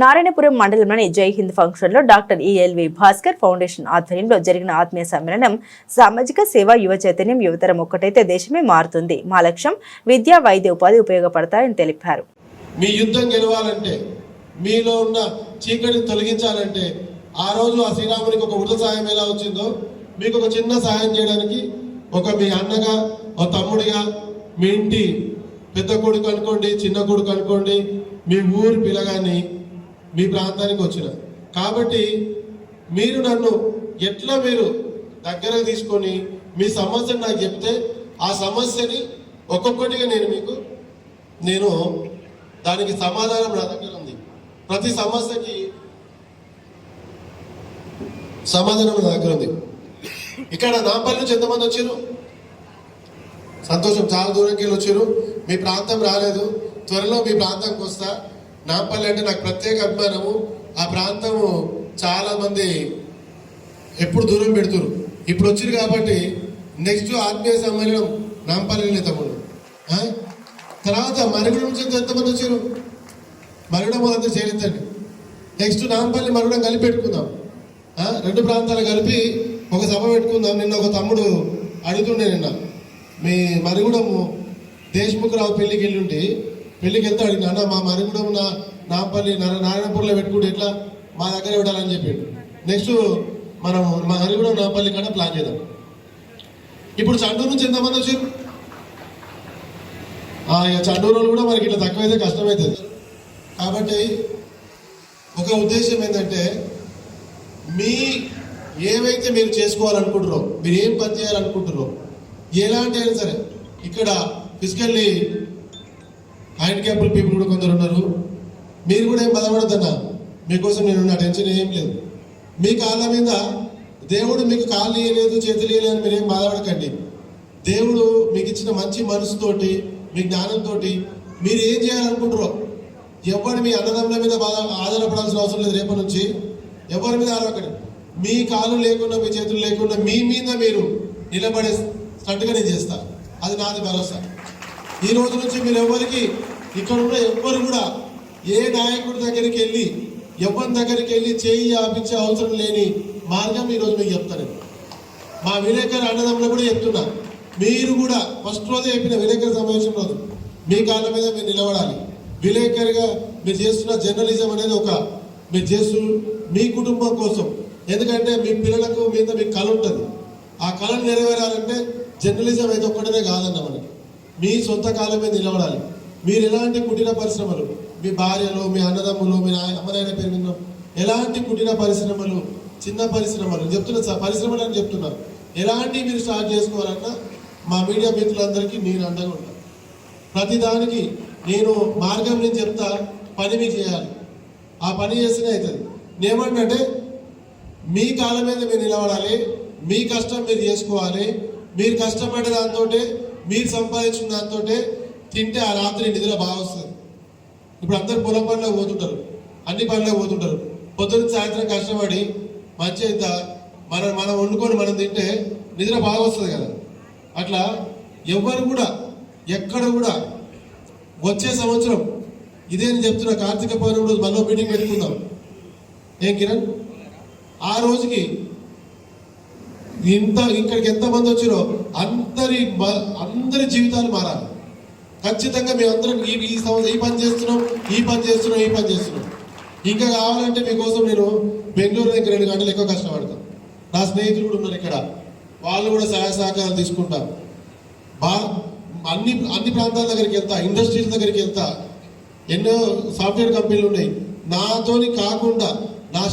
నారాయణపురం మండలంలోని జై హింద్ ఫంక్షన్లో డాక్టర్ ఈఎల్వి భాస్కర్ ఫౌండేషన్ ఆధ్వర్యంలో జరిగిన ఆత్మీయ సమ్మేళనం సామాజిక సేవ యువ చైతన్యం యువతరం ఒక్కటైతే దేశమే మారుతుంది. మా లక్ష్యం విద్య వైద్య ఉపాధి ఉపయోగపడతాయని తెలిపారు. మీ యుద్ధం గెలవాలంటే మీలో ఉన్న చీకటిని తొలగించాలంటే ఆ రోజు ఆ శ్రీరామునికి ఒక వృధ సహాయం ఎలా వచ్చిందో మీకు ఒక చిన్న సహాయం చేయడానికి ఒక మీ అన్నగా ఒక తమ్ముడిగా మీ ఇంటి పెద్ద కొడుకు అనుకోండి చిన్న కొడుకు అనుకోండి మీ ఊరి పిల్లగాని మీ ప్రాంతానికి వచ్చిన. కాబట్టి మీరు నన్ను ఎట్లా మీరు దగ్గరకు తీసుకొని మీ సమస్యను నాకు చెప్తే ఆ సమస్యని ఒక్కొక్కటిగా నేను మీకు నేను దానికి సమాధానం నా దగ్గర ఉంది. ప్రతి సమస్యకి సమాధానం నా దగ్గర ఉంది. ఇక్కడ నాంపల్లి నుంచి ఎంతమంది వచ్చారు? సంతోషం చాలా దూరంకి వెళ్ళి వచ్చారు. మీ ప్రాంతం రాలేదు. త్వరలో మీ ప్రాంతంకి వస్తా. నాంపల్లి అంటే నాకు ప్రత్యేక అభిమానము. ఆ ప్రాంతము చాలా మంది ఎప్పుడు దూరం పెడుతురు. ఇప్పుడు వచ్చిరు కాబట్టి నెక్స్ట్ ఆత్మీయ సమ్మేళనం నాంపల్లి తమ్ముడు. తర్వాత మరుగుడు నుంచి ఎంతమంది వచ్చారు మరుగుడం వాళ్ళందరూ చేరించండి నెక్స్ట్ నాంపల్లి మరుగుడం కలిపి పెట్టుకుందాం. రెండు ప్రాంతాలు కలిపి ఒక సభ పెట్టుకుందాం. నిన్న ఒక తమ్ముడు అడుగుతుండే నిన్న. మీ మరుగుడము దేశ్ముఖరావు వెళ్ళి వెళ్ళుండి పెళ్ళికి వెళ్తే అడిగిన అన్న మా మరుగుడం నా నాంపల్లి నారాయణపూర్లో పెట్టుకుంటే ఎట్లా? మా దగ్గర పెట్టాలని చెప్పిండు. నెక్స్ట్ మనం మా మరుగుడం నాంపల్లి కాడ ప్లాన్ చేద్దాం. ఇప్పుడు చండూరు నుంచి ఎంతమంది వచ్చారు ఆ, ఇక చండూరులో కూడా మనకి ఇట్లా తక్కువైతే కష్టమవుతుంది కాబట్టి ఒక ఉద్దేశం ఏంటంటే మీ ఏవైతే మీరు చేసుకోవాలనుకుంటారో మీరు ఏం పని చేయాలనుకుంటారో ఎలాంటి అయినా సరే ఇక్కడ ఫిజికల్లీ హ్యాండిక్యాప్డ్ పీపుల్ కూడా కొందరు ఉన్నారు. మీరు కూడా ఏం బాధపడద్దన్నా. మీకోసం నేను నా టెన్షన్ ఏం లేదు. మీ కాళ్ళ మీద దేవుడు మీకు కాళ్ళు ఇవ్వలేదు చేతులు ఇవ్వలేదు అని మీరేం బాధపడకండి. దేవుడు మీకు ఇచ్చిన మంచి మనసుతోటి మీ జ్ఞానంతో మీరు ఏం చేయాలనుకుంటారో ఎవరు మీ అన్నదమ్ముల మీద బాధ ఆధారపడాల్సిన అవసరం లేదు రేపటి నుంచి. ఎవరి మీద ఆధారపడి మీ కాళ్ళు లేకుండా మీ చేతులు లేకుండా మీ మీద మీరు నిలబడేటట్టుగా నేను చేస్తాను అది నాది భరోసా. ఈ రోజు నుంచి మీరు ఎవరికి ఇక్కడ ఉన్న ఎవ్వరు కూడా ఏ నాయకుడి దగ్గరికి వెళ్ళి ఎవరి దగ్గరికి వెళ్ళి చేయి ఆపించే అవసరం లేని మార్గం ఈ రోజు మీకు చెప్తాను మా విలేకరు అన్నదమ్ములు కూడా చెప్తున్నా మీరు కూడా ఫస్ట్ రోజే చెప్పిన విలేకరు సమావేశం రోజు మీ కాళ్ళ మీద మీరు నిలబడాలి. విలేకరిగా మీరు చేస్తున్న జర్నలిజం అనేది ఒక మీరు చేస్తూ మీ కుటుంబం కోసం. ఎందుకంటే మీ పిల్లలకు మీద మీకు కళ ఉంటుంది. ఆ కళను నెరవేరాలంటే జర్నలిజం అయితే ఒక్కటనే కాదన్న మనకి మీ సొంత కాలం మీద నిలబడాలి. మీరు ఎలాంటి కుటీర పరిశ్రమలు? మీ భార్యలు మీ అన్నదమ్ములు మీ అమ్మనైన అమ్మనాయన పేరు మీద ఎలాంటి కుటీర పరిశ్రమలు చిన్న పరిశ్రమలు? చెప్తున్నా పరిశ్రమలు అని చెప్తున్నారు. ఎలాంటి మీరు స్టార్ట్ చేసుకోవాలన్నా మా మీడియా మిత్రులందరికీ నేను అండగా ఉంటాను ప్రతిదానికి నేను మార్గం నేను చెప్తా పని మీకు చేయాలి. ఆ పని చేస్తేనే అవుతుంది నేమంటే మీ కాళ్ళ మీద మీరు నిలబడాలి మీ కష్టం మీరు చేసుకోవాలి మీరు కష్టపడే దాంతో మీరు సంపాదించిన దాంతో తింటే ఆ రాత్రి నిద్ర బాగా వస్తుంది. ఇప్పుడు అందరు పొలం పనిలో పోతుంటారు. అన్ని పనిలో పోతుంటారు. పొద్దున్న సాయంత్రం కష్టపడి మంచి ఇంత మనం మనం వండుకొని మనం తింటే నిద్ర బాగా వస్తుంది కదా. అట్లా ఎవ్వరు కూడా ఎక్కడ కూడా వచ్చే సంవత్సరం ఇదే నేను చెప్తున్నా కార్తీక పౌర్ణమి రోజు మనలో మీటింగ్ పెట్టుకుందాం. ఏం కిరణ్? ఆ రోజుకి ఇంత ఇక్కడికి ఎంతమంది వచ్చారో అందరి అందరి జీవితాలు మారాలి. ఖచ్చితంగా మేమందరం ఈ ఈ సంవత్సరం ఈ పని చేస్తున్నాం ఈ పని చేస్తున్నాం ఈ పని చేస్తున్నాం. ఇంకా కావాలంటే మీకోసం నేను బెంగళూరు దగ్గర రెండు గంటలు ఎక్కువ కష్టపడతాను. నా స్నేహితులు కూడా ఉన్నారు ఇక్కడ. వాళ్ళు కూడా సహాయ సహకారాలు తీసుకుంటా. బా అన్ని అన్ని ప్రాంతాల దగ్గరికి వెళ్తా ఇండస్ట్రీస్ దగ్గరికి వెళ్తా. ఎన్నో సాఫ్ట్వేర్ కంపెనీలు ఉన్నాయి. నాతోని కాకుండా నా